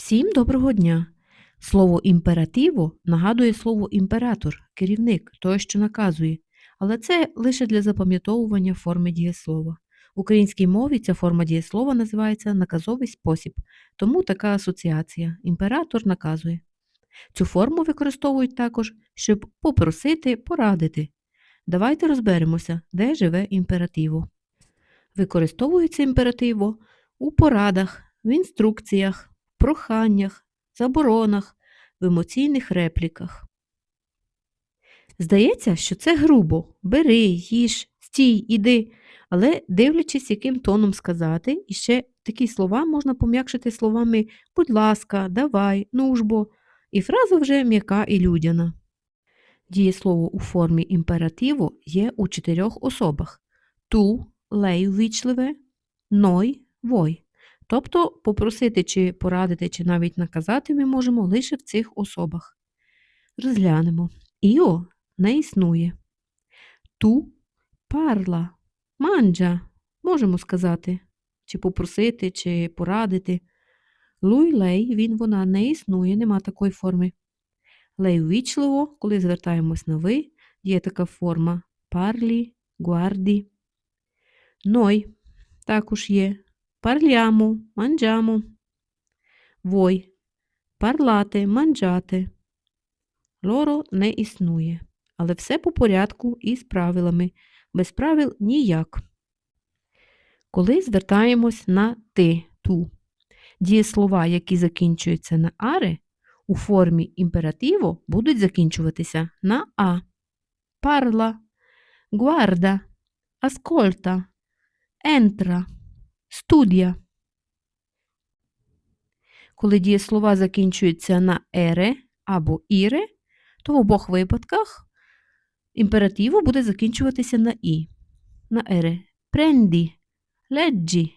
Всім доброго дня! Слово імперативо нагадує слово імператор, керівник, той, що наказує, але це лише для запам'ятовування форми дієслова. В українській мові ця форма дієслова називається наказовий спосіб, тому така асоціація імператор наказує. Цю форму використовують також, щоб попросити, порадити. Давайте розберемося, де живе імперативо. Використовується імперативо у порадах, в інструкціях, проханнях, заборонах, в емоційних репліках. Здається, що це грубо бери, їж, стій, іди, але дивлячись, яким тоном сказати, і ще такі слова можна пом'якшити словами будь ласка, давай, ну ж бо, і фраза вже м'яка і людяна. Дієслово у формі імперативу є у чотирьох особах ту, лей ввічливе, ной, вой. Тобто попросити чи порадити, чи навіть наказати ми можемо лише в цих особах. Розглянемо. Іо не існує. Ту парла, манджа, можемо сказати, чи попросити, чи порадити. Луй лей, він вона не існує, нема такої форми. Лей ввічливо, коли звертаємось на ви, є така форма парлі, гуарді. Ной також є. Parliamo, mangiamo. Voi. Parlate, mangiate. Лоро не існує. Але все по порядку і з правилами. Без правил ніяк. Коли звертаємось на ти, ту. Дієслова, які закінчуються на ари, у формі імперативу будуть закінчуватися на а. Парла, guarda, ascolta, entra. Студія. Коли дієслова закінчуються на ере або іре, то в обох випадках імперативу буде закінчуватися на і. На ере. Пренді, леджі,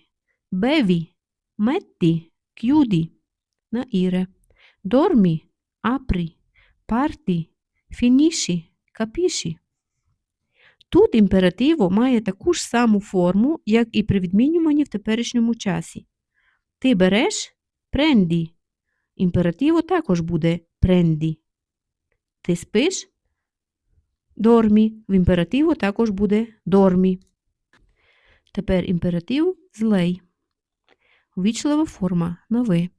беві, метті, к'юді. На іре. Дормі, апрі, парті, фініші, капіші. Тут імперативо має таку ж саму форму, як і при відмінюванні в теперішньому часі. Ти береш пренді. Імперативо також буде пренді. Ти спиш дормі. В імперативу також буде дормі. Тепер імператив злей. Вічлива форма на.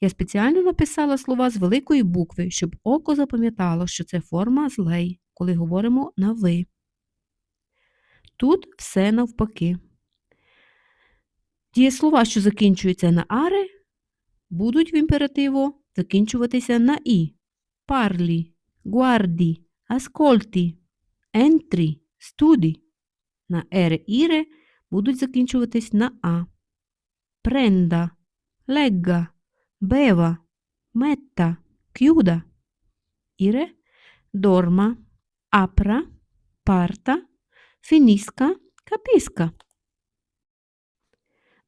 Я спеціально написала слова з великої букви, щоб око запам'ятало, що це форма злей, коли говоримо на ви. Тут все навпаки. Дієслова, що закінчуються на ари, будуть в імперативу закінчуватися на і. Парлі, гуарді, аскольті, ентрі, студі. На ере іре будуть закінчуватись на а. Пренда, легга, бева, метта, к'юда. Іре, дорма, апра, парта. Фініска, капіска.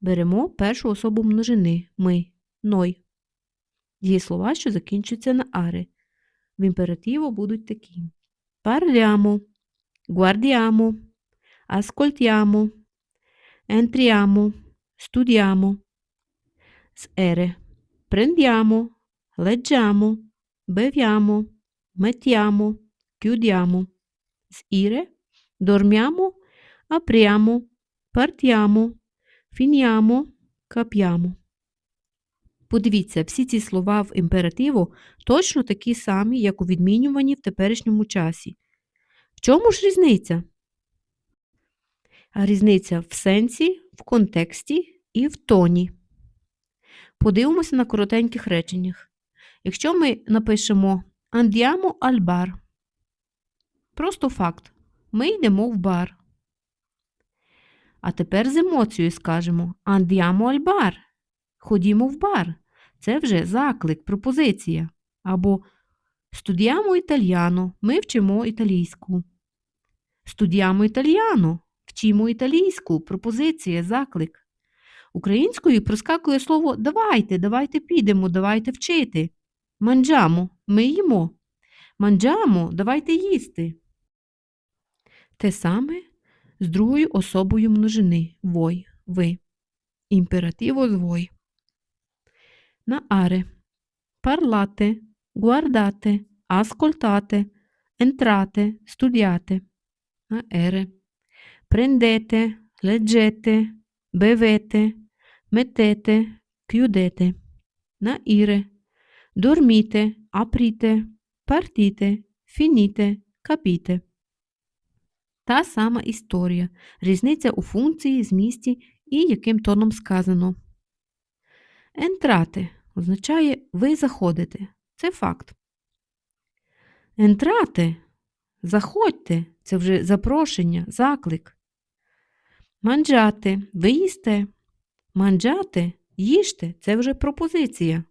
Беремо першу особу множини ми, ной. Дієслова, що закінчуються на ари. В імперативу будуть такі: Parliamo, guardiamo, ascoltiamo, entriamo, studiamo. З ере prendiamo, leggiamo, beviamo, mettiamo, chiudiamo. З іре Dormiamo, apriamo, partiamo, finiamo, capiamo. Подивіться, всі ці слова в імперативу точно такі самі, як у відмінюванні в теперішньому часі. В чому ж різниця? Різниця в сенсі, в контексті і в тоні. Подивимося на коротеньких реченнях. Якщо ми напишемо Andiamo al bar. Просто факт. Ми йдемо в бар. А тепер з емоцією скажемо Andiamo al bar. Ходімо в бар. Це вже заклик, пропозиція. Або Studiamo italiano. Ми вчимо італійську. Studiamo italiano. Вчимо італійську. Пропозиція, заклик. Українською проскакує слово давайте, давайте підемо, давайте вчити. Манджамо ми їмо. Манджамо давайте їсти. Те саме з другою особою множини вой, ви. Імперативо з вой. На аре. parlate, guardate, ascoltate, entrate, studiate. Ере. Prendete, leggete, bevete, mettete, chiudete. Іре. Dormite, aprite, partite, finite, capite. Та сама історія. Різниця у функції, змісті і яким тоном сказано. Entrate означає ви заходите. Це факт. Entrate – заходьте це вже запрошення, заклик. Манджати ви їсте. Манджати їжте це вже пропозиція.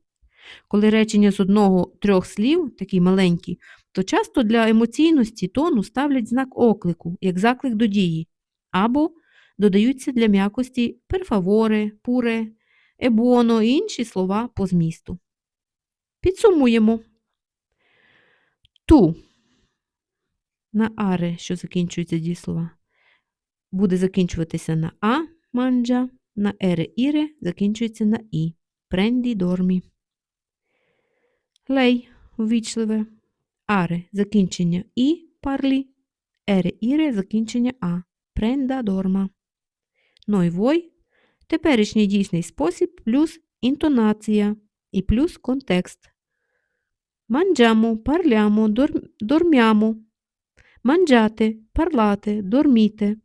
Коли речення з одного трьох слів, такі маленькі, то часто для емоційності тону ставлять знак оклику, як заклик до дії, або додаються для м'якості перфаворе, пуре, ебоно і інші слова по змісту. Підсумуємо. Ту на аре, що закінчується дієслова, буде закінчуватися на а манджа, на ере іре закінчується на і. Пренді дормі. Лей увічливе. Аре закінчення і парлі. Ере іре закінчення а. Пренда дорма. Ной вой теперішній дійсний спосіб плюс інтонація і плюс контекст. Манджамо, парлямо, дор... дормямо. Манджати, парлати, дорміти.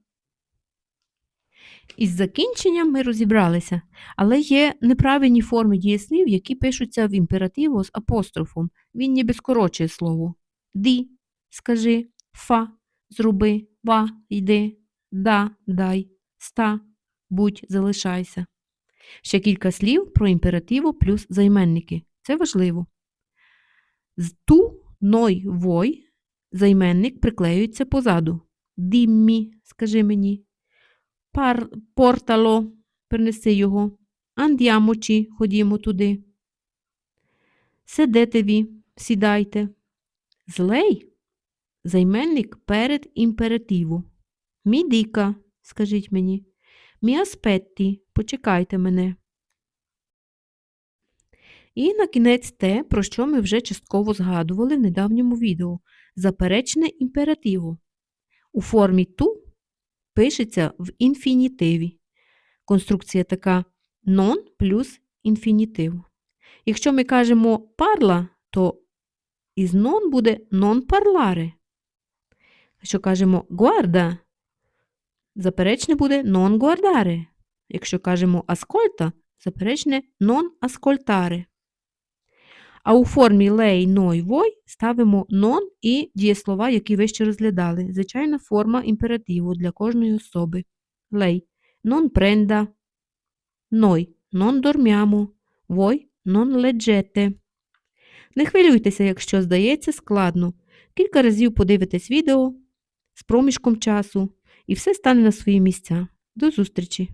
Із закінченням ми розібралися, але є неправильні форми дієслів, які пишуться в імперативу з апострофом. Він ніби скорочує слово. Ді, скажи, фа, зроби, ва, йди, да, дай, ста, будь, залишайся. Ще кілька слів про імперативу плюс займенники. Це важливо. З ту, ной, вой займенник приклеюється позаду. Діммі, скажи мені. Пар, портало, принеси його. Андіамочі, ходімо туди. Седетеві, сідайте. Злей займенник перед імперативу. Мідіка, скажіть мені. Мі аспетті, почекайте мене. І на кінець те, про що ми вже частково згадували в недавньому відео заперечне імперативу. У формі ту пишеться в інфінітиві. Конструкція така non плюс інфінітив. Якщо ми кажемо парла, то із non буде non parlare. Якщо кажемо guarda, заперечне буде non guardare. Якщо кажемо ascolta, заперечне non ascoltare. А у формі лей, ной, вой ставимо non і дієслова, які ви ще розглядали. Звичайна форма імперативу для кожної особи. Лей non prenda, ной non dormiamo, voi non leggete. Не хвилюйтеся, якщо здається складно. Кілька разів подивитесь відео з проміжком часу, і все стане на свої місця. До зустрічі!